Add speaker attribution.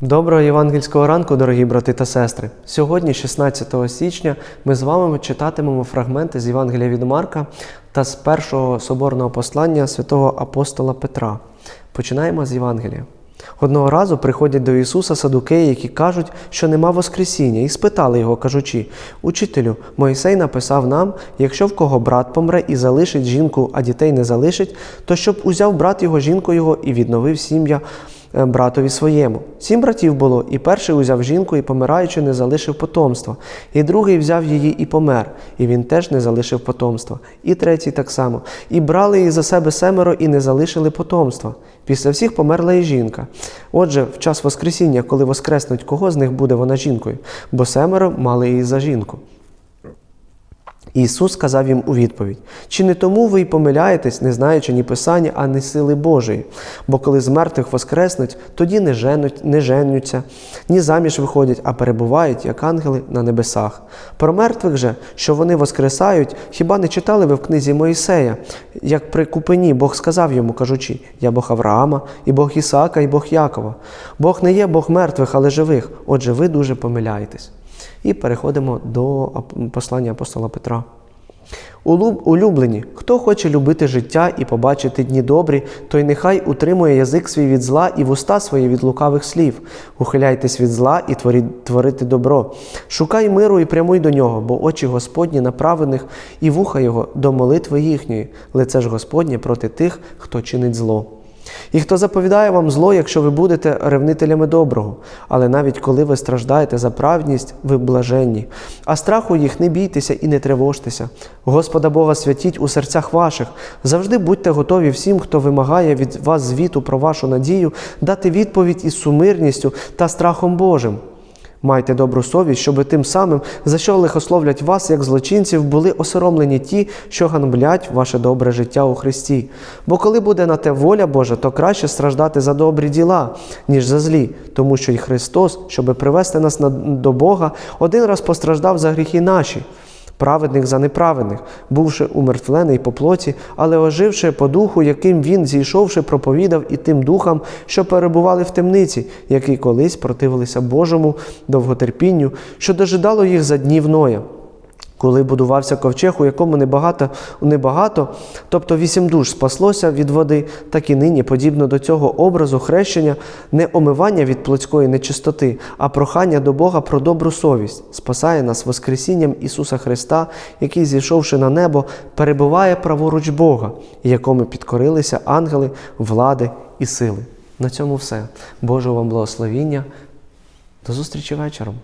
Speaker 1: Доброго євангельського ранку, дорогі брати та сестри. Сьогодні, 16 січня, ми з вами читатимемо фрагменти з Євангелія від Марка та з першого соборного послання святого апостола Петра. Починаємо з Євангелія. Одного разу приходять до Ісуса садукеї, які кажуть, що нема Воскресіння, і спитали його, кажучи: Учителю, Моїсей написав нам: якщо в кого брат помре і залишить жінку, а дітей не залишить, то щоб узяв брат його жінку його і відновив сім'я братові своєму. Сім братів було, і перший узяв жінку і, помираючи, не залишив потомства, і другий взяв її і помер, і він теж не залишив потомства, і третій так само. І брали її за себе семеро і не залишили потомства. Після всіх померла і жінка. Отже, в час Воскресіння, коли воскреснуть, кого з них буде вона жінкою, бо семеро мали її за жінку. Ісус сказав їм у відповідь: Чи не тому ви й помиляєтесь, не знаючи ні Писання, а не сили Божої? Бо коли з мертвих воскреснуть, тоді не, женуть, не женються, ні заміж виходять, а перебувають, як ангели на небесах. Про мертвих же, що вони воскресають, хіба не читали ви в книзі Моїсея, як при купині Бог сказав йому, кажучи: Я Бог Авраама, і Бог Ісаака, і Бог Якова. Бог не є Бог мертвих, але живих. Отже, ви дуже помиляєтесь. І переходимо до послання апостола Петра. Улюблені, хто хоче любити життя і побачити дні добрі, той нехай утримує язик свій від зла і вуста свої від лукавих слів. Ухиляйтесь від зла і творіть, творити добро. Шукай миру і прямуй до нього, бо очі Господні направлених і вуха його до молитви їхньої, лице ж Господнє проти тих, хто чинить зло. І хто заповідає вам зло, якщо ви будете ревнителями доброго, але навіть коли ви страждаєте за правдність, ви блаженні. А страху їх не бійтеся і не тривожтеся. Господа Бога святіть у серцях ваших. Завжди будьте готові всім, хто вимагає від вас звіту про вашу надію, дати відповідь із сумирністю та страхом Божим. Майте добру совість, щоби тим самим, за що лихословлять вас, як злочинців, були осоромлені ті, що ганблять ваше добре життя у Христі. Бо коли буде на те воля Божа, то краще страждати за добрі діла, ніж за злі, тому що й Христос, щоби привести нас на- до Бога, один раз постраждав за гріхи наші. Праведник за неправедних, бувши умертвлений по плоті, але оживши по духу, яким він, зійшовши, проповідав і тим духам, що перебували в темниці, які колись противилися Божому довготерпінню, що дожидало їх за днів Ноя. Коли будувався ковчег, у якому небагато, небагато, тобто вісім душ спаслося від води, так і нині, подібно до цього образу хрещення, не омивання від плотської нечистоти, а прохання до Бога про добру совість, спасає нас Воскресінням Ісуса Христа, який, зійшовши на небо, перебуває праворуч Бога, якому підкорилися ангели, влади і сили. На цьому все. Божого вам благословіння. До зустрічі вечором.